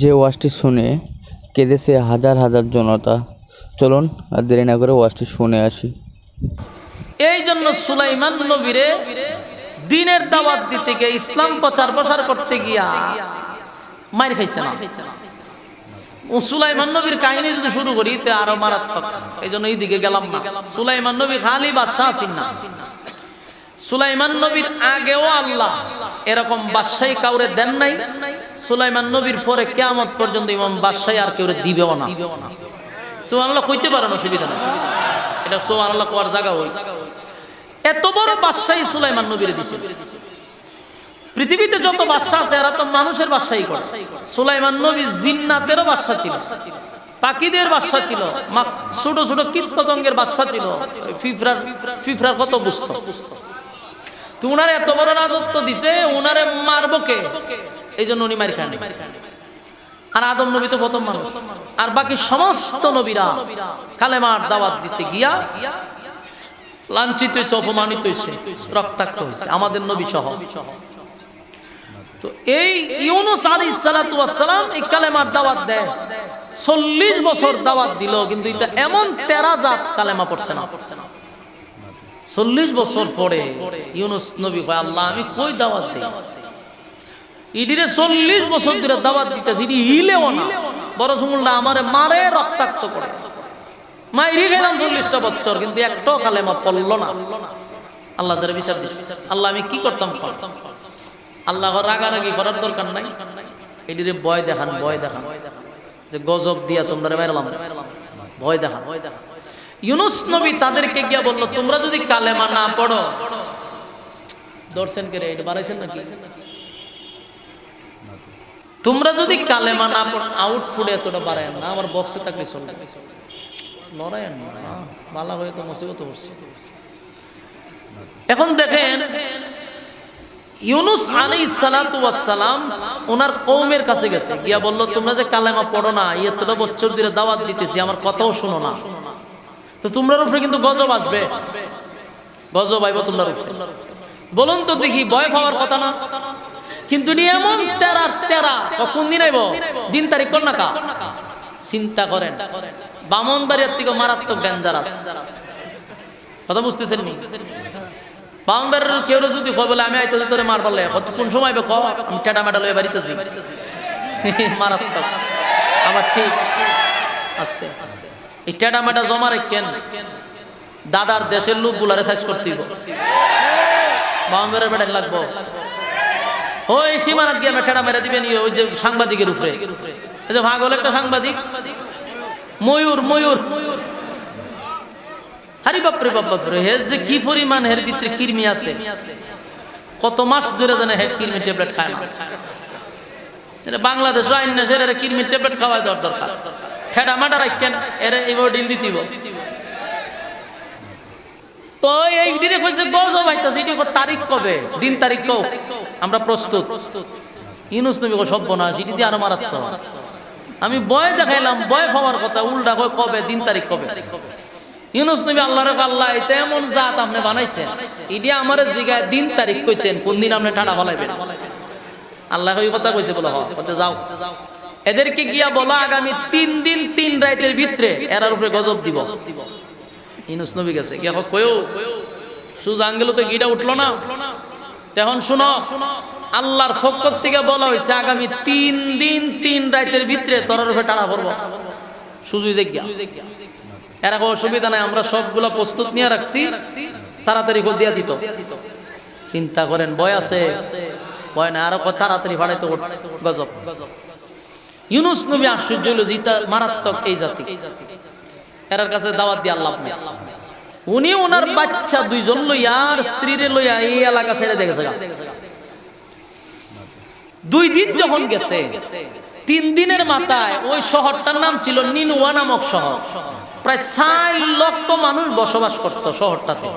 যে ওয়াজটি শুনে কেঁদেছে হাজার হাজার জনতা। চলুন আর দেরি না করে ওয়াজটি শুনে আসি। এই জন্য সুলাইমান নবীরে দিনের দাওয়াত দিতে গিয়ে ইসলাম প্রচার প্রসার করতে গিয়া মার খাইছে না। ও সুলাইমান নবীর কাহিনী যদি শুরু করি, তে আরও মারাত্মক। এই জন্য এইদিকে গেলাম না। সুলাইমান নবী খালি বাদশাহ আছেন না। সুলাইমান নবীর আগেও আল্লাহ এরকম বাদশাহী কাউরে দেন নাই। সুলাইমান নবীর পরে কেয়ামত পর্যন্ত ইমাম বাদশাহী আর কেউ দিবেও না। সুবহানাল্লাহ, কইতে পারেন অসুবিধা নেই। এটা সুবহানাল্লাহ কোয়ার জায়গা হই এত বড় বাদশাহী সুলাইমান নবীর দিছে। পৃথিবীতে যত বাদশা আছে, এরা তো মানুষের বাদশাহী করে। সুলাইমান নবী জিন্নাতেরও বাদশা ছিল। পাখিদের বাদশা ছিল। ছোট ছোট কীট পতঙ্গের বাদশা ছিল ফিফরার ফিফরার কত বুঝতো। তো উনারে এত বড় রাজত্ব দিছে, উনারে মারবো কে? এই জন্য উনি মারি খান আর আদম নবী তো প্রথম মানুষ। আর বাকি সমস্ত নবীরা কালেমার দাওয়াত দিতে গিয়া লাঞ্ছিত হয়েছে অপমানিত হয়েছে রক্তাক্ত হয়েছে আমাদের নবী সহ। তো এই ইউনুস আলী সালাম এই কালেমার দাওয়াত দেয়। চল্লিশ বছর দাওয়াত দিল, কিন্তু এটা এমন তেরা জাত কালেমা পড়ছে না। চল্লিশ বছর পরে ইউনুস নবী আল্লাহ আমি কই দাওয়াত দিই? ইডিরে চল্লিশ বছর ধরে দাওয়াত দিতেছি, ইডি হিলেও না। বড় সুমুল্লা আমারে মারে, রক্তাক্ত করে। মাইরি গেলাম চল্লিশটা বছর, কিন্তু একটাও কালেমা পড়ল না। আল্লাহ ধরে বিচার দিচ্ছে আল্লাহ আমি কি করতাম আল্লাহ রাগারাগি করার দরকার নাই। এটিরে ভয় দেখান ভয় দেখান। যে গজব দিয়া তোমরা বেরলাম ভয় দেখান। ভয় দেখান ইউনুস নবী তাদেরকে গিয়া বলল, তোমরা যদি কালেমা না পড়ো। দর্শন করে এটা বাড়াইছেন নাকি? তোমরা যদি কালেমা না পড়ো আউটফুটে এতটা বাড়ায় না, আমার বক্সে থাকলে চলবে। লড়াই মালা হয়ে তো মুসিবত হচ্ছে এখন দেখেন, ইউনুস আলী সালাম ওনার কৌমের কাছে গেছে, গিয়া বলল, তোমরা যে কালেমা পড়ো না এতটা বছর ধরে দাওয়াত দিতেছি, আমার কথাও শোনো না। তো তোমরা উপরে কিন্তু গজব আসবে। গজব আইব তোমরা বলুন তো দেখি, ভয় পাওয়ার কথা না? কিন্তু এমন তেরা তেরা। কোন দিন আইব? দিন তারিখ কোন না চিন্তা করেন। বামনবাড়িয়ার থেকে মারাত্মক ডেঞ্জারাস কথা বুঝতেছেন নি? বাউন্ডারের কেউ যদি কয়, বলে আমি আইতে তোরে মার বললে কত কোন সময় ক আমি টেটা মেটা লয়ে বাড়িতেছি। মারাত্মক। আবার ঠিক আস্তে। এই টেটা মেটা জমা রেখেন। দাদার দেশের লোক গুলারে সাইজ করতে বাউন্ডারের বেটা লাগবো। ওই সীমানাত গিয়ে টেটা মেরে দিবেন ওই যে সাংবাদিকের উপরে। এই যে ভাগ হলো একটা সাংবাদিক। ময়ূর ময়ূর। হারি বাপরে বাপ বাপরে হের যে কি পরিমাণ হের ভিতরে কৃমি আছে। কত মাস ধরে জানে হেড কৃমি ট্যাবলেট খায় না। বাংলাদেশ আইন না সেটা কৃমি ট্যাবলেট খাওয়াই দেওয়ার দরকার। ঠেডা মাটা রাখেন এর এইভাবে ডিল দিতিব। তো এই দিনে কইছে, গজব আইতাছে, এটি তারিখ কবে? দিন তারিখ কও আমরা প্রস্তুত। ইউনুস নবী কো সভ্য না সেটি দিয়ে আরও মারাত্মক। আমি বয় দেখাইলাম বয় পাওয়ার কথা, উল্টা কয়, কবে, দিন তারিখ কবে? ইউনুস নবী আল্লাহর আল্লাহ এটা এমন জাত আপনি বানাইছেন। ইডি আমার জিগায় দিন তারিখ কইতেন, কোন দিন আপনি ঠাডা ফলাইবেন? আল্লাহ ওই কথা কইছে বলো হতে যাও। এদেরকে গিয়া বলা, আগামী তিন দিন, তিন রাতের ভিতরে এরার উপরে গজব দিব। ইউনুস নবী গেছে, গিয়া কয়ও সুজ আঙ্গেল তো গিটা উঠল না। তখন শুনো, আল্লাহর পক্ষ থেকে বলা হয়েছে, আগামী তিন দিন, তিন রাতের ভিতরে তোরার উপরে টানা পড়ব। সুজুই যে এরা কোনো অসুবিধা নাই, আমরা সবগুলো প্রস্তুত নিয়ে রাখছি, তাড়াতাড়ি গোল দিয়া দিত। চিন্তা করেন, ভয় আছে? ভয় না আরও তাড়াতাড়ি ফাড়াইতো গজব। ইউনুস নবী আশ্চর্য হইল যে, ইতা মারাত্মক এই জাতি। এরার কাছে দাওয়াত দিয়ে আল্লাহ নেই। উনি ওনার বাচ্চা দুইজন লইয়া আর স্ত্রীরে লইয়া এই এলাকা ছেড়ে দেখেছে দুই দিন যখন গেছে তিন দিনের মাথায় ওই শহরটার নাম ছিল নিনুয়া নামক শহর। প্রায় চার লক্ষ মানুষ বসবাস করত শহরটাতে।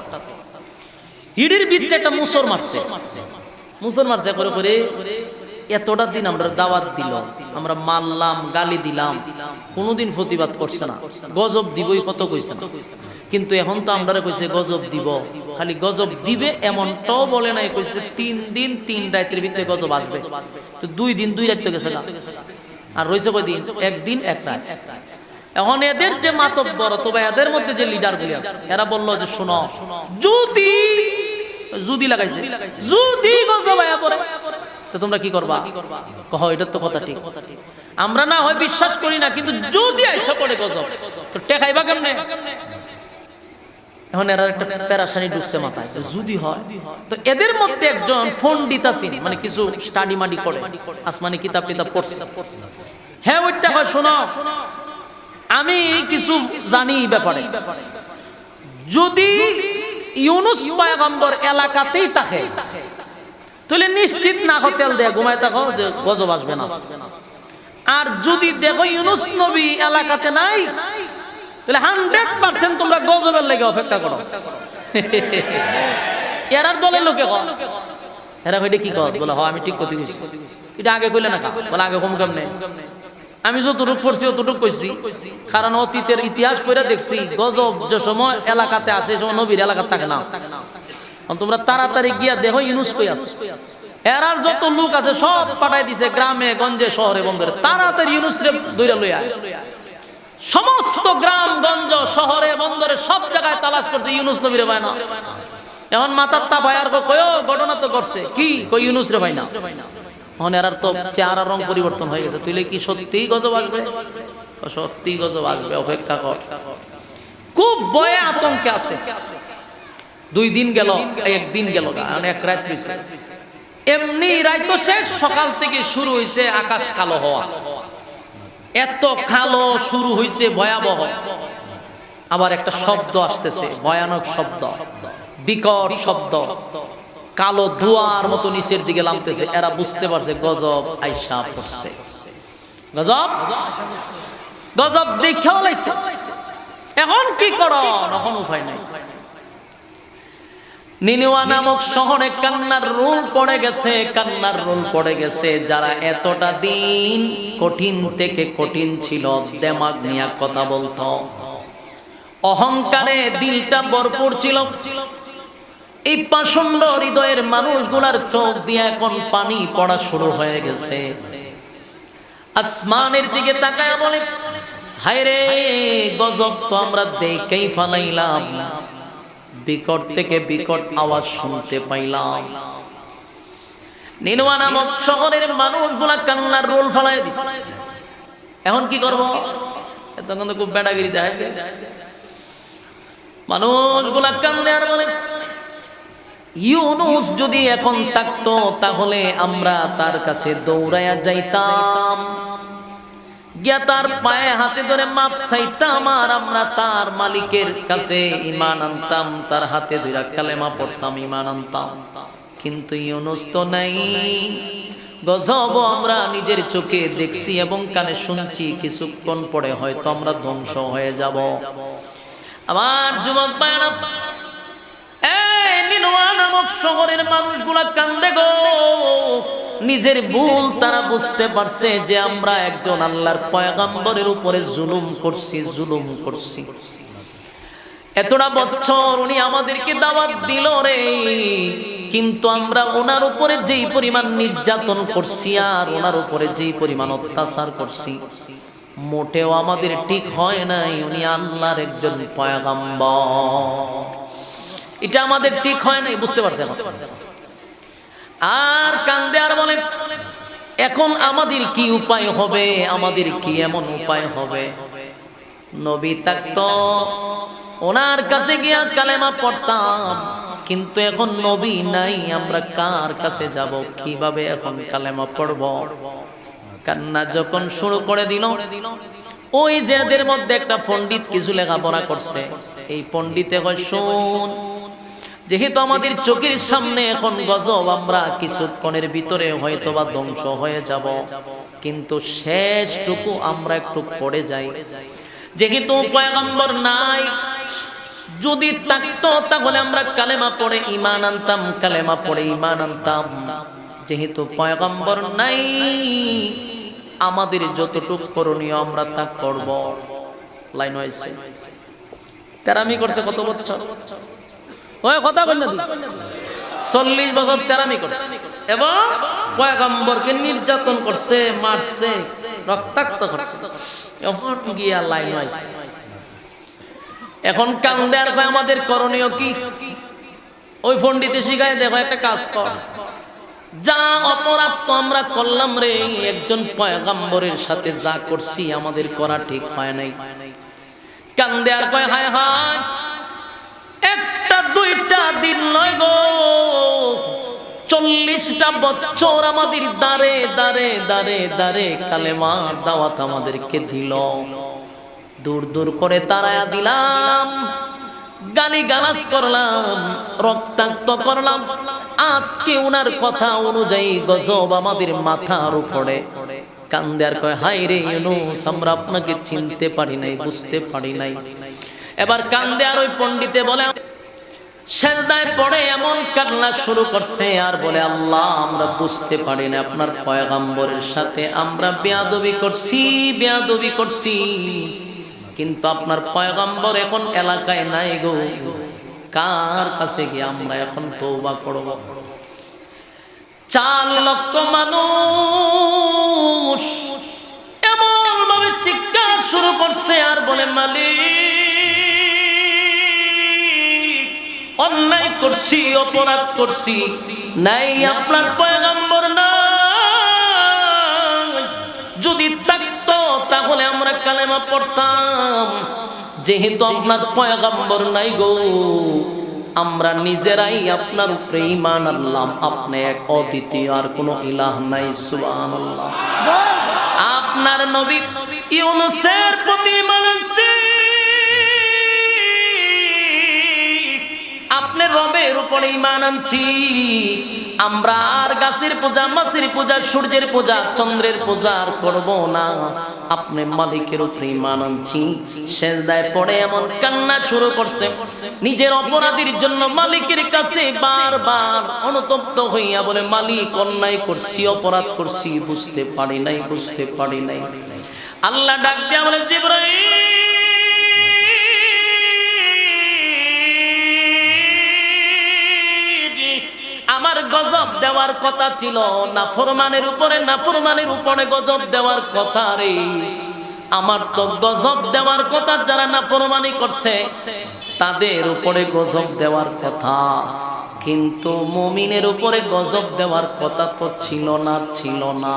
ইডির ভিতরে একটা মুসর মারছে। মুসর মারছে। করে করে এতটা দিন আমরা দাওয়াত দিল আমরা মারলাম গালি দিলাম। কোনোদিন প্রতিবাদ করছে না। গজব দিবই কত কইছে না। কিন্তু এখন তো আমরা কইছে গজব দিব। খালি গজব দিবে এমনটাও বলে নাই, কইছে তিন দিন তিন রাতের ভিতরে গজব আসবে। তো দুই দিন দুই রাত তো গেছে না আর রয়েছে কয়দিন একদিন, এক রাত। এখন এদের যে মাতব্বর, অথবা এদের মধ্যে যে লিডার গুলি আছে, এরা বলল যে, শোনো, যদি যদি লাগাইছে, যদি গজব আয়া পড়ে, তো তোমরা কি করবা? কহ, এটা তো কথা ঠিক। আমরা না হয় বিশ্বাস করি না, কিন্তু যদি আইসা পড়ে গজব, তো টেকাইবা কেমনে? এখন এরা একটা প্যারাসানি ঢুকছে মাথায় যদি হয়, তো এদের মধ্যে একজন ফোন দিতাছি মানে কিছু স্টাডি মাডি করে, আসমানি কিতাব টিতাব পড়ছে। হ্যাঁ ওইটা হয় শোনো, আমি কিছু জানি ব্যাপারে। যদি ইউনুস পয়গম্বর এলাকাতেই থাকে, তাহলে নিশ্চিত না হোটেল দেয়া, ঘুমায় থাকো, যে গজব আসবে না। আর যদি দেখো ইউনুস নবী এলাকাতে নাই তাহলে হান্ড্রেড পার্সেন্ট তোমরা গজবের লেগে অপেক্ষা করো। এরার দলের লোকে এরা কি বলে, হ, আমি ঠিক কথা কইছি এটা আগে কইলে না বলে, আগে কম কেমনে? আমি যতটুক পড়ছি, অতটুক কইছি। কারণ অতীতের ইতিহাস পড়ে দেখছি, গজব যে সময় এলাকাতে আসে সময় নবীর এলাকাতে থাকে না। তোমরা তাড়াতাড়ি গিয়া দেহ ইউনুস কই আছে? এরার যত লোক আছে, সব পাঠাই দিছে গ্রামে, গঞ্জে, শহরে, বন্দরে। তাড়াতাড়ি ইউনুস রে দইরা লইয়া। সমস্ত গ্রাম, গঞ্জ, শহরে, বন্দরে সব জায়গায় তালাশ করছে, ইউনুস নবীরে ভাই না। এখন মাথার তা ভাই আর কয় ঘটনা তো করছে কি? কই ইউনুস রে ভাই না। এখন তো চেহারা রং পরিবর্তন হয়ে গেছে। তুইলে কি গজব আসবে? সত্যি গজব আসবে, অপেক্ষা কর। খুব ভয়ে আতঙ্কে আছে। দুই দিন গেল, একদিন গেল এক রাত হইছে। এমনি রাইতো শেষ, সকাল থেকে শুরু হয়েছে আকাশ কালো হওয়া। এত কালো শুরু হয়েছে ভয়াবহ। আবার একটা শব্দ আসতেছে, ভয়ানক শব্দ। বিকট শব্দ। কালো ধোয়ার মতো নিচের দিকে নামতেছে। এরা বুঝতে পারছে গজব আইসা পড়ছে। গজব? গজব লাইছে। এখন কি কর? এখন উপায় নাই। নিনিওয়া নামক শহরে কান্নার রোল পড়ে গেছে, কান্নার রোল পড়ে গেছে। যারা এতটা দিন কঠিন থেকে কঠিন ছিল, দেমাগ নিয়ে কথা বলতো। অহংকারে দিলটা ভরপুর ছিল। এই পাষণ্ড হৃদয়ের মানুষগুলার চোখ দিয়ে এখন পানি পড়া শুরু হয়ে গেছে। আসমানের দিকে তাকায় বলে হায় রে গজব তো আমরা দেখেই ফালাইলাম বিকট থেকে বিকট আওয়াজ শুনতে পাইলাম। নিনোয়া নামক শহরের মানুষগুলা কান্নার রোল ফালাই দিছে। এখন কি করব? তখন তো খুব বেড়াগিরি দেখাচ্ছে মানুষগুলা কান্দে আর বলে, ইউনুস যদি এখন থাকতো তাহলে আমরা তার কাছে দৌড়াইয়া যাইতাম। গিয়া তার পায়ে হাতে ধরে মাপ চাইতাম আর আমরা তার মালিকের কাছে ইমান আনতাম, তার হাতে ধরে কালেমা পড়তাম ইমান আনতাম। কিন্তু ইউনুস তো নাই। গজব আমরা নিজের চোখে দেখছি এবং কানে শুনছি, কিছুক্ষণ পরে হয়তো আমরা ধ্বংস হয়ে যাব। আমার যুবক পায়না এই নিনোয়া নামক শহরের মানুষগুলা কান্দে গো। নিজের ভুল তারা বুঝতে পারছে যে আমরা একজন আল্লাহর পয়গাম্বরের উপরে জুলুম করছি জুলুম করছি। এতটা বছর উনি আমাদেরকে দাওয়াত দিল রে, কিন্তু আমরা ওনার উপরে যেই পরিমাণ নির্যাতন করছি আর ওনার উপরে যেই পরিমাণ অত্যাচার করছি, মোটেও আমাদের ঠিক হয় নাই উনি আল্লাহর একজন পয়গাম্বর। এটা আমাদের ঠিক হয় নাই, বুঝতে পারছেন? আর কান্দে আর বলে, এখন আমাদের কি উপায় হবে? আমাদের কি এমন উপায় হবে? নবী থাকতো, ওনার কাছে গিয়ে কালেমা পড়তাম, কিন্তু এখন নবী নাই, আমরা কার কাছে যাব? কীভাবে এখন কালেমা পড়ব? কান্না যখন শুরু করে দিল, ওই যে এদের মধ্যে একটা পণ্ডিত কিছু লেখাপড়া করছে। এই পণ্ডিতে কয় শোন যেহেতু আমাদের চোখের সামনে এখন গজব, আমরা কিছুক্ষণের ভিতরে হয়তো বা ধ্বংস হয়ে যাব। কিন্তু শেষটুকু আমরা একটু পড়ে যাই। যেহেতু পয়গম্বর নাই, যদি থাকতো তাহলে আমরা কালেমা পড়ে ইমান আনতাম, কালেমা পড়ে ইমান আনতাম। যেহেতু পয়গম্বর নাই, আমাদের যতটুক করণীয় আমরা তা করব। লাইন হয়েছে। তারা আমি করছে কত বছর? ওই কথা বল চল্লিশ বছর তেরামি করছে। এবং পয়গম্বরকে নির্যাতন করছে, মারছে, রক্তাক্ত করছে। এখন গিয়া লাইন হয়েছে এখন কান্দে আর আমাদের করণীয় কি? ওই ফন্ডিতে শিখায়, দেখো, একটা কাজ কর। যা অপরাধ তো আমরা করলাম রে, একজন পয়গাম্বরের সাথে যা করছি, আমাদের করা ঠিক হয় নাই। কান্দে আর কয়, হায় হায় একটা, দুইটা দিন নয় গো। চল্লিশটা বছর আমাদের দাঁড়ে দাঁড়ে দাঁড়ে দাঁড়ে কালেমার দাওয়াত আমাদেরকে দিল। দূর দূর করে তারায়া দিলাম, গালি গালাজ করলাম, রক্তাক্ত করলাম। আজকে ওনার কথা অনুযায়ী গজব আমাদের মাথার উপরে। কান্দে আর কয় হাই রে ইউনুস, আমরা আপনাকে চিনতে পারি নাই, বুঝতে পারি নাই। এবার কান্দে আর ওই পণ্ডিতে বলে, সেজদায় পড়ে এমন কান্না শুরু করছে, আর বলে, আল্লাহ, আমরা বুঝতে পারি না, আপনার পয়গাম্বরের সাথে আমরা বেয়াদবি করছি বেয়াদবি করছি। কিন্তু আপনার পয়গাম্বর এখন এলাকায় নাই গো। কার কাছে গিয়ে আমরা এখন তৌবা করব? চার লক্ষ মানুষ এমন ভাবে চিৎকার শুরু করছে, আর বলে, মালিক করছি, অপরাধ করছি। নাই আপনার পয়গাম্বর যদি থাকতো, তাহলে আমরা কালেমা পড়তাম। যেহেতু আপনার পয়গাম্বর নাই গো, আমরা নিজেরাই আপনার উপরে ইমান আনলাম। আপনি এক অদ্বিতীয়, আর কোনো ইলাহ নাই, সুবহানাল্লাহ। আপনার নবী ইউনুসের প্রতি ইমান আপনার রবের উপরে ইমান আনছি। আমরা আর গাছের পূজা, মাছের পূজা, সূর্যের পূজা, চন্দ্রের পূজা করব না। আপনি মালিকের উপরে ইমান আনছি। সেজদায় পড়ে এমন কান্না শুরু করছে। নিজের অপরাধীর জন্য মালিকের কাছে বারবার অনুতপ্ত হইয়া বলে, মালিক, অন্যায় করছি, অপরাধ করছি, বুঝতে পারি নাই, বুঝতে পারি নাই। আল্লাহ ডাক দিয়া বলে, জিব্রাইল! দেওয়ার কথা ছিল। নাফরমানের উপরে নাফরমানের উপরে গজব দেওয়ার কথা রে। আমার তো গজব দেওয়ার কথা, যারা নাফরমানি করছে, তাদের উপরে গজব দেওয়ার কথা। কিন্তু মমিনের উপরে গজব দেওয়ার কথা তো ছিল না ছিল না।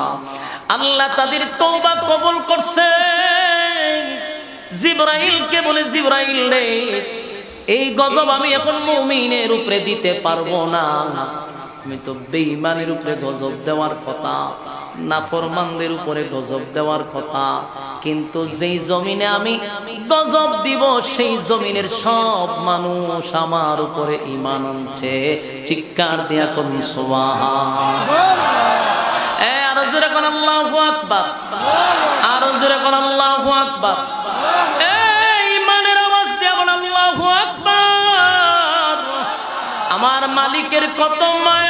আল্লাহ তাদের তওবা কবুল করছে। জিব্রাইলকে বলে, জিব্রাইল রে, এই গজব আমি এখন মমিনের উপরে দিতে পারব না। আমি তো বেঈমানের উপরে গজব দেওয়ার কথা, নাফরমানদের উপরে গজব দেওয়ার কথা, কিন্তু যেই জমিনে আমি গজব দিব, সেই জমিনের সব মানুষ আমার উপরে ইমান আনছে। চিৎকার দিয়া করুন জোরে কোন আমার মালিকের কত মায়া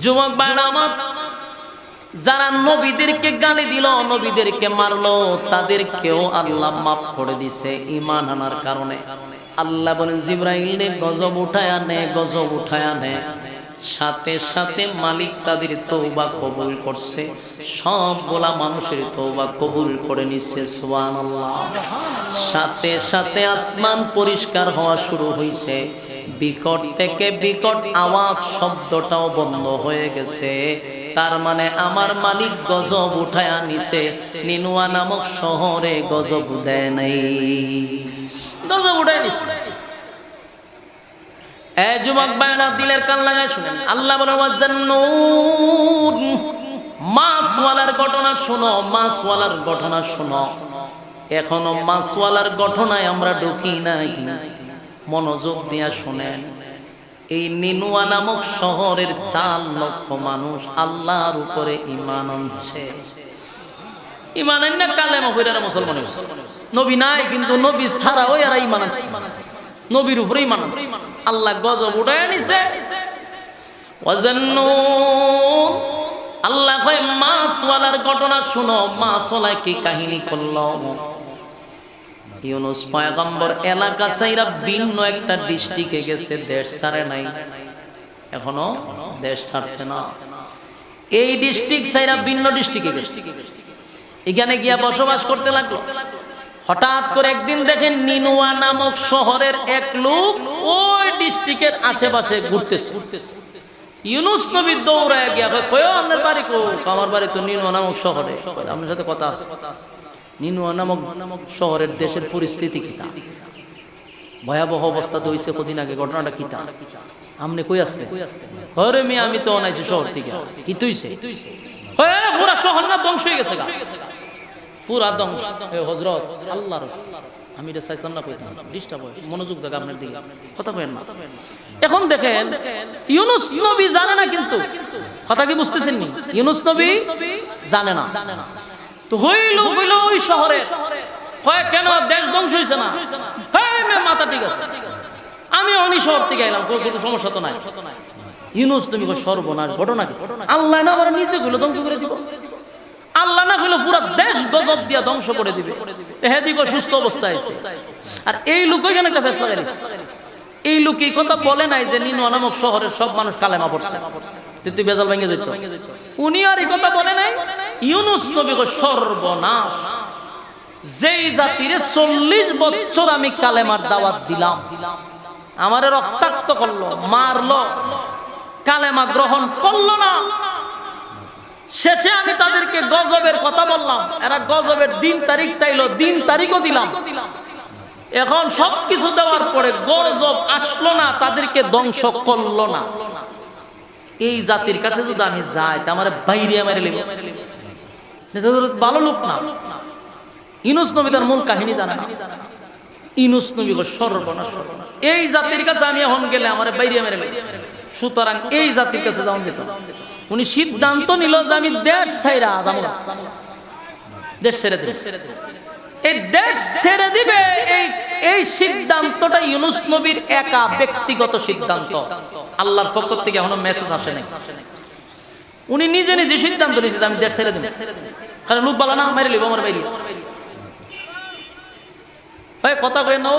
যুবক ভাইরা আমার যারা নবীদেরকে গালি দিল, নবীদেরকে মারলো, তাদেরকেও আল্লাহ মাফ করে দিছে ইমান আনার কারণে। আল্লাহ বলেন, জিব্রাইল নে গজব উঠায় আনে গজব উঠায় আনে সাথে সাথে মালিক তাদের তৌবা কবুল করছে। সবগুলা মানুষের তৌবা কবুল করে নিচ্ছে সাথে সাথে আসমান পরিষ্কার হওয়া শুরু হয়েছে বিকট থেকে বিকট আওয়াজ শব্দটাও বন্ধ হয়ে গেছে। তার মানে আমার মালিক গজব উঠায় আনিছে নিনুয়া নামক শহরে গজব দেয় নাই। গজব উঠায় নিচ্ছে এ ভাইরা দিলের আল্লাহ মাছওয়ালার ঘটনা ঘটনা এখনও মাছওয়ালার আমরা ঢুকি নাই। মনোযোগ দিয়া শুনেন, এই নিনুয়া নামক শহরের চার লক্ষ মানুষ আল্লাহর উপরে ইমান আনছে। ইমান আন কালেমা মুসলমান। নবী নাই, কিন্তু নবী ছাড়া ওই আর ইমান আনছে। নবীর উপরে ইমান আল্লাহ গজব উঠায় নিছে। আল্লাহ মাছওয়ালার ঘটনা শুনো মাছওয়ালা কি কাহিনী করল? ইউনুস এলাকা চাইরা ভিন্ন একটা ডিস্ট্রিক্টে গেছে, দেশ ছাড়ে নাই। এখনও দেশ ছাড়ছে না। এই ডিস্ট্রিক্ট চাইরা ভিন্ন ডিস্ট্রিক্টে গেছে। এখানে গিয়া বসবাস করতে লাগল। হঠাৎ করে একদিন দেখেন নিনুয়া নামক শহরের এক লোক ওই ডিস্ট্রিক্টের আশেপাশে ঘুরতেছে। ইউনুস নবী দৌড়ায় গিয়া কয় আপনার বাড়ি কো আমার বাড়ি তো নিনুয়া নামক শহরে। আপনার সাথে কথা আছে। নিনুয়া নামক নামক শহরের দেশের পরিস্থিতি কি? ভয়াবহ অবস্থা তো হইছে কদিন আগে, ঘটনাটা কি তা? আমনে কই আসলে হরে মি আমি তো অনাইছি শহর থেকে। কি তুইছে? পুরা শহর না, ধ্বংস হয়ে গেছে আমি ডিস্টার্ব এখন ইউনুস জানে না কিন্তু। বুঝতেছেন হইল হইল ওই শহরে। কেন দেশ না? মাথা ঠিক আছে। আমি অনি শহর থেকে এলাম কোনো সমস্যা তো নাই। ইউনুস তুমি সর্বনাশ ঘটনা আল্লাহ না নিচে গুলো ধ্বংস করে দিব। আল্লাহ না হইলে পুরো দেশ গজব দিয়া ধ্বংস করে দিবে। এদিক সুস্থ অবস্থায় আছে। আর এই লোক এখানে একটা ফেসলা গাড়িছে এই লোক এই কথা বলে নাই যে নিনু নামক শহরের সব মানুষ কালেমা পড়ছে। তুই বেজাল ভেঙে যেত উনি আর এই কথা বলে নাই ইউনুস নবী কয়, সর্বনাশ। যেই জাতিরে চল্লিশ বছর আমি কালেমার দাওয়াত দিলাম আমারে রক্তাক্ত করল মারলো কালেমা গ্রহণ করল না। শেষে আমি তাদেরকে গজবের কথা বললাম। এরা গজবের দিন তারিখ তাইলো, দিন তারিখও দিলাম। এখন সবকিছু দেওয়ার পরে গজব আসলো না, তাদেরকে ধ্বংস করল না। এই জাতির কাছে যদি আমি যাই আমার বাইরে মেরে লিব। ভালো লোক না। ইনুস নবী তার মূল কাহিনী জানে ইনুস নবী সর্বনাশ। এই জাতির কাছে আমি এখন গেলে আমার বাইরে মেরে সুতরাং এই জাতির কাছে যাওয়া যেত উনি সিদ্ধান্ত নিল যে আমি দেশ ছাইরা যাব। দেশ ছেড়ে দেবে। এই দেশ ছেড়ে দিবে, এই এই সিদ্ধান্তটা ইউনুস নবীর একা ব্যক্তিগত সিদ্ধান্ত। আল্লাহর পক্ষ থেকে এখনও মেসেজ আসে নাই। উনি নিজে নিজে সিদ্ধান্ত নিয়েছে আমি দেশ ছেড়ে দেব। কারণ লোক বলা না মেরে লিব আমার বাইরে। ভাই, কথা কয়ে নাও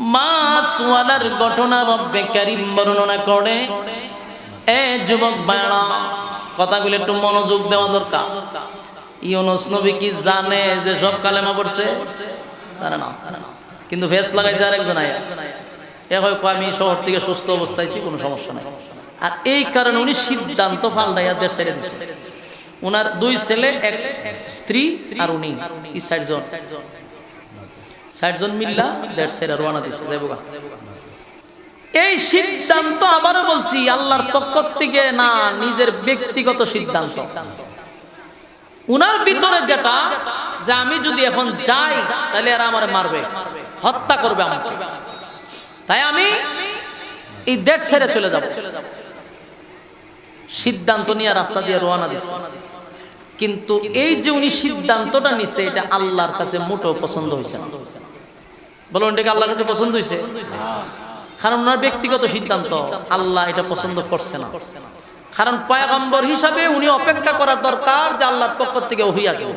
মাছওয়ালার ঘটনা রব্বে কারিম বর্ণনা করে। এ যুবক বাড়া কথাগুলো একটু মনোযোগ দেওয়া দরকার। ইউনুস নবী কি জানে যে সব কালেমা পড়ছে? জানে না। কিন্তু ফেস লাগাইছে আরেকজন আয়া। এ হয়, কয়, আমি শহর থেকে সুস্থ অবস্থায় কোনো সমস্যা নাই। আর এই কারণে উনি সিদ্ধান্ত পাল্টাইয়া দেশ ছেড়ে দিচ্ছে ওনার দুই ছেলে, এক স্ত্রী আর উনি, এই ষাট জন ষাট জন মিল্লা দেড় ছেড়ে রোয়ানা দিচ্ছে যাইব এই সিদ্ধান্ত আবারও বলছি, আল্লাহর পক্ষ থেকে না, নিজের ব্যক্তিগত সিদ্ধান্ত। উনার ভিতরে যেটা, যে আমি যদি এখন যাই, তাহলে এরা আমার মারবে, হত্যা করবে আমাকে। তাই আমি এই দেশ ছেড়ে চলে যাব। সিদ্ধান্ত নিয়ে রাস্তা দিয়ে রোয়ানা দিচ্ছে কিন্তু এই যে উনি সিদ্ধান্তটা নিচ্ছে এটা আল্লাহর কাছে মোটেও পছন্দ হয়েছে না। বলুন এটাকে আল্লাহর কাছে পছন্দ হয়েছে? কারণ ওনার ব্যক্তিগত সিদ্ধান্ত, আল্লাহ এটা পছন্দ করছে না। কারণ পয়গম্বর হিসাবে উনি অপেক্ষা করার দরকার যে আল্লাহর পক্ষ থেকে ওহি আসবে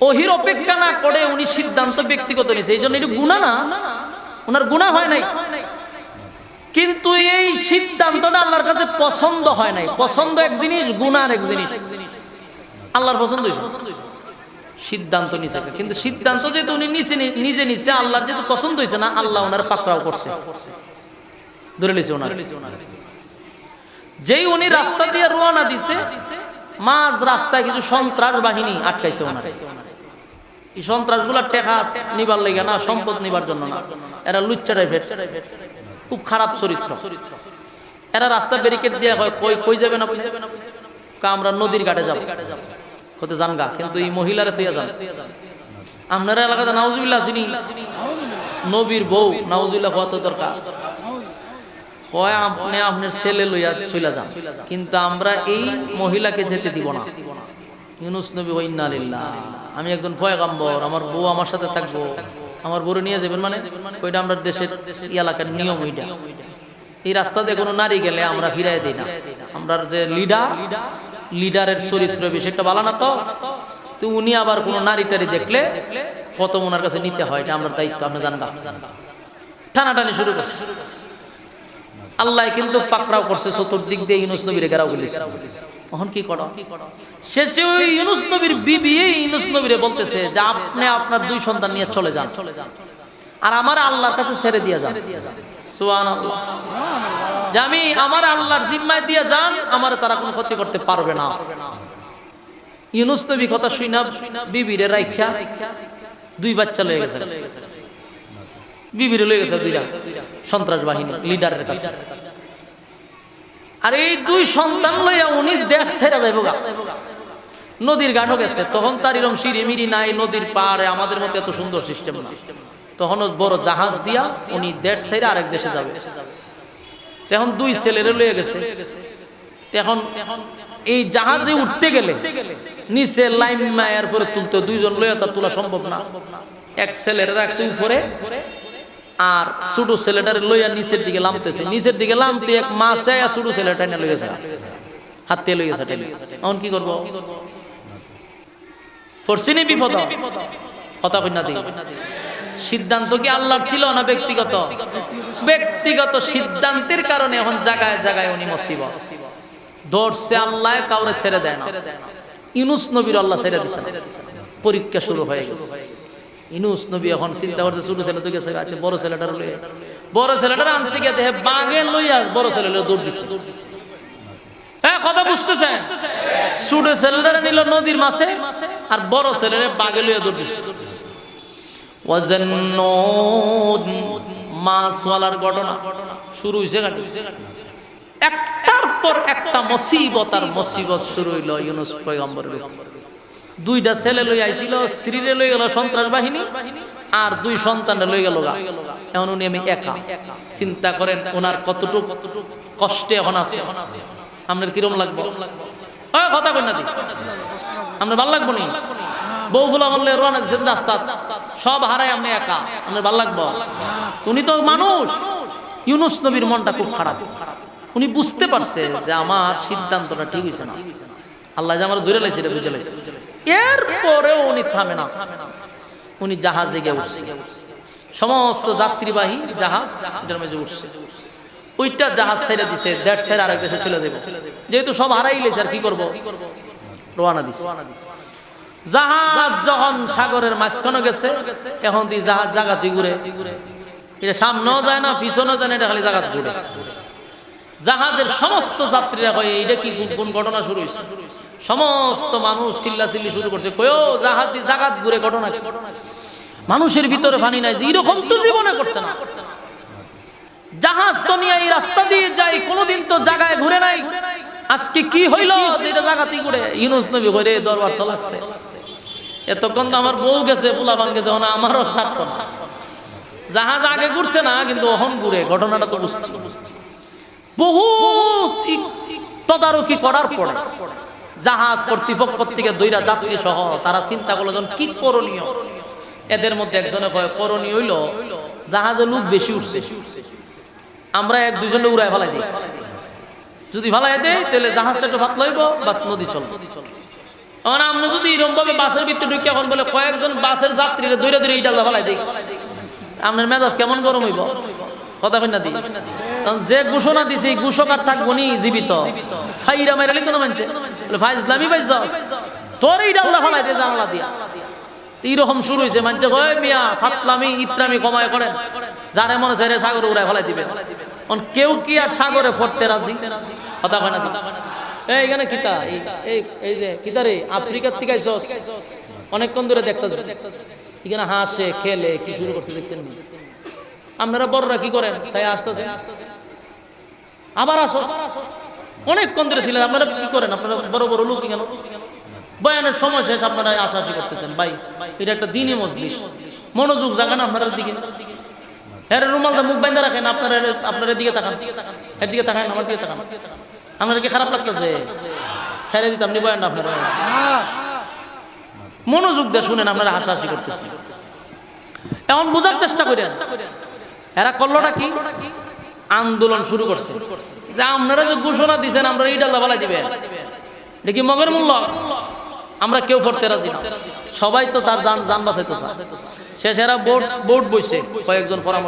ওহির অপেক্ষা না করে উনি সিদ্ধান্ত ব্যক্তিগত নিয়েছে। এই জন্য এটা গুণা না। ওনার গুণা হয় নাই। কিন্তু এই সিদ্ধান্তটা আল্লাহর কাছে পছন্দ হয় নাই। পছন্দ এক জিনিস গুণার এক জিনিস। আল্লাহর পছন্দ হয়েছে। সিদ্ধান্ত নিছে। কিন্তু সিদ্ধান্ত যেহেতু উনি নিচে নিজে নিচ্ছে আল্লাহর যেহেতু পছন্দ হয়েছে না, আল্লাহ ওনার পাকড়াও করছে। ধরে লিছে ওনার। যেই উনি রাস্তা দিয়ে রওনা দিছে, মাঝ রাস্তায় কিছু সন্ত্রাস বাহিনী আটকাইছে ওনার। এই সন্ত্রাসগুলো টেকা নিবার লেগে না, সম্পদ নিবার জন্য না। এরা লুচ্চা টাইপের, খুব খারাপ চরিত্র। এরা রাস্তা ব্যারিকেড দিয়ে হয় কই কই যাবে না আমরা নদীর ঘাটে যাব। হতে জানগা কিন্তু এই মহিলারা তুই যান আপনার এলাকাতে নাউজুবিল্লাহ আসিনি নবীর বউ, নাউজুবিল্লাহ হওয়া তো দরকার। হয় আপনি আপনার ছেলে লইয়া চলে যান, কিন্তু আমরা এই মহিলাকে যেতে দিব না। ইউনুস নবী আমি একজন পয়গাম্বর, আমার বউ আমার সাথে থাকব। আমার বউ নিয়ে যাবেন মানে? ওইটা আমরা দেশের এলাকার নিয়ম ওইটা এই রাস্তা দিয়ে কোনো নারী গেলে আমরা ফিরাই দিই না। আমরা যে লিডার লিডারের চরিত্র বেশি একটা ভালো না তো? তো উনি আবার কোনো নারী টারি দেখলে প্রথম ওনার কাছে নিতে হয়, এটা আমরা দায়িত্ব আপনি জানবা টানাটানি শুরু করছে। আল্লাহ কিন্তু পাকড়াও করছে, চতুর্দিক দিয়ে ইউনুস নবীর গেরাও বলেছে তখন কি করো? শেষে ওই ইউনুস নবীর বিবি ইউনুস নবীরে বলতেছে যে, আপনি আপনার দুই সন্তান নিয়ে চলে যান চলে যান। আর আমার আল্লাহর কাছে ছেড়ে দিয়ে যান। সুবহানাল্লাহ। যে আমি আমার আল্লাহর জিম্মায় দিয়ে যান, আমার তারা কোনো ক্ষতি করতে পারবে না। ইউনুস নবী কথা শুই না, বিবিরে রাইখা, দুই বাচ্চা লয়ে গেছে। বিবিরে লয়ে গেছে দুইটা সন্ত্রাস বাহিনী, লিডারের কাছে। আর এই দুই সন্তান লইয়া উনি দেশ ছেড়ে যাইব গা। নদীর ঘাটও গেছে, তখন তার এরকম সিঁড়ি মিড়ি নাই, নদীর পাড়ে, আমাদের মতো এত সুন্দর সিস্টেম না। তখন বড় জাহাজ দিয়া উনি দেশ ছেড়ে আরেক দেশে যাবে। তখন দুই ছেলেরে লয়ে গেছে। এখন এই জাহাজে উঠতে গেলে নিচে লাইন মায়ের পরে তুলতে দুইজন লইয়া তার তোলা সম্ভব না। এক ছেলের রাখছে উপরে আর ছোট ছেলেটারে লইয়া নিচের দিকে লামতেছে। নিচের দিকে লামতে এক মাছ আয়া ছোট ছেলেটা এনে লইয়া যায়। হাত দিয়ে লইয়া টেনে। এখন কি করব? পড়ছিনি বিপদ। কথা কন্যা দিই সিদ্ধান্ত কি আল্লাহর ছিল না ব্যক্তিগত? ব্যক্তিগত সিদ্ধান্তের কারণে এখন জায়গায় জায়গায় উনি মুসিবত ধরছে আল্লাহ, কাউরে ছেড়ে দেয় না। ইউনুস নবীর আল্লাহ ছেড়ে দিচ্ছে পরীক্ষা শুরু হয়ে গেছে। ইনুস নবী এখন চিন্তা করছে, ছোট ছেলে তো গেছে আচ্ছা বড় ছেলেটার লইয়া বড় ছেলেটার আনতে গিয়ে দেখে বাঘে লইয়া বড় ছেলে দৌড় দিছে। হ্যাঁ কথা বুঝতেছে ছোট ছেলেটারে নিল নদীর মাছে আর বড় ছেলেরে বাঘে লইয়া দৌড় দিছে। ওয়াজান্নুন মাছওয়ালার ঘটনা। শুরু হইছে ঘাটে একটার পর একটা মুসিবত, আর মুসিবত শুরু হইল ইউনুস পয়গম্বরের দুইটা ছেলে লই আইছিল, স্ত্রীরে লই গেল সন্ত্রাস বাহিনী, আর দুই সন্তানে লই গেল এখন উনি আমি একা। চিন্তা করেন, ওনার কতটুক কষ্টে এখন আছে। আপনার কিরম লাগবে? কথা কই না দি। আপনার ভালো লাগবো নি? বউ ফুলা বললে রাস্তা সব হারাই আপনি একা আপনার ভালো লাগবো। উনি তো মানুষ। ইউনুস নবীর মনটা খুব খারাপ। উনি বুঝতে পারছে যে আমার সিদ্ধান্তটা ঠিক হয়েছে না। আল্লাহ যে আমার ধরে লাইছে, এটা বুঝে লাইছে। এরপরেও উনি থামে না। উনি জাহাজে গিয়ে উঠছে। সমস্ত যাত্রীবাহী জাহাজ মাঝে উঠছে। ওইটা জাহাজ ছেড়ে দিছে দেড় ছেড়ে আরেক দেশে চলে যাবে যেহেতু সব হারাই লেছে আর কি করব? রোয়ানা দিছে। জাহাজ যখন সাগরের মাঝখানে গেছে, এখন তুই জাহাজ জাগাতে ঘুরে। এটা সামনেও যায় না, পিছনেও যায় না, এটা খালি জাগাত ঘুরে। জাহাজের সমস্ত যাত্রীরা কয়, এইটা কি কোন- ঘটনা শুরু হয়েছে সমস্ত মানুষ চিল্লা চিল্লি শুরু করছে কয়ও জাহাজ দিয়ে জাগাত ঘুরে, ঘটনা? মানুষের ভিতরে পানি নাই যে এরকম তো জীবনে করছে না। জাহাজ তো নিয়ে এই রাস্তা দিয়ে যাই কোনোদিন তো জায়গায় ঘুরে নাই। আজকে কি হইল যেটা জায়গাতে ঘুরে? ইউনুস নবী ঘুরে দরবার তো লাগছে। এতক্ষণ তো আমার বউ গেছে, পোলাপান গেছে, ওনা আমারও ছাড়তো না। জাহাজ আগে ঘুরছে না, কিন্তু অহন ঘুরে, ঘটনাটা তো বুঝছি। বহু তদারকি করার পরে জাহাজ কর্তৃপক্ষ থেকে দুইটা যাত্রী সহ তারা চিন্তা করল কি করণীয়। এদের মধ্যে একজনে কয়, করণীয় হইল, জাহাজে লোক বেশি উঠছে। আমরা এক দুজনে উড়ায় ফেলাই দিই। যদি ফেলাই দেই, তাহলে জাহাজটা একটু ভাত লইব বাস নদী চলবে। এখন আমরা যদি এরকম ভাবে বাসের ভিতরে ঢুকে এখন বলে কয়েকজন বাসের যাত্রীরা দৈরে দৈরে ইটাল ফেলাই দিই, আপনার মেজাজ কেমন গরম হইব? কথা না দি। কারণ যে ঘোষণা দিছে ঘোষক আর থাকব নি, জীবিত। ফাইরা মাইরা লিখতো না মানছে ভাই ইসলামী পাইছ? তোর এই ডাল্লা ফেলাই দিয়ে জানালা দিয়া। তো এইরকম শুরু হয়েছে মানছে কয় মিয়া, ফাতলামি, ইত্রামি কমায় করেন। যারে মনে চাই সাগরে উড়ায় ফেলাই দিবে কেউ কি আর সাগরে পড়তে রাজি? কথা কয় তো? এই এখানে কিতা? এই এই যে, কিতা রে? আফ্রিকার থেকে আইসস। অনেকক্ষণ ধরে দেখতেছ। এখানে হাসে, খেলে, কি শুরু করছে দেখছেন আপনারা বড়রা কি করেন? চাই আসতেছে আবার আসো অনেকক্ষণ ধরে ছিলেন। আপনারা কি করেন? আপনারা বড় বড় লোক কেন? বয়ানের সময় শেষ আপনারা আশাশি করতেছেন। ভাই, এটা একটা দিনই মজলিস। মনোযোগ জাগান আপনারা দিকে। হ্যাঁ রুমালটা মুখ বাইন্দা রাখেন। আপনারা, আপনার দিকে তাকান। এর দিকে তাকান, আমার দিকে তাকান। আপনার কি খারাপ লাগতেছে? ছেড়ে দিতাম নি বয়ানটা আপনার মনোযোগ দিয়ে শুনেন, আপনারা হাসাহাসি করতেছেন। এমন বোঝার চেষ্টা করে এরা করলোটা কি? আন্দোলন শুরু করছে। যে আপনারা যে ঘোষণা দিছেন, আমরা এইটা লাভালাই দিবেন। দেখি মগের মূল্য? আমরা কেউ পড়তে রাজি সবাই তো তার যান যান বাঁচাইতো শেষ এরা বোর্ড বোর্ড বইছে, কয়েকজন পরামর্শ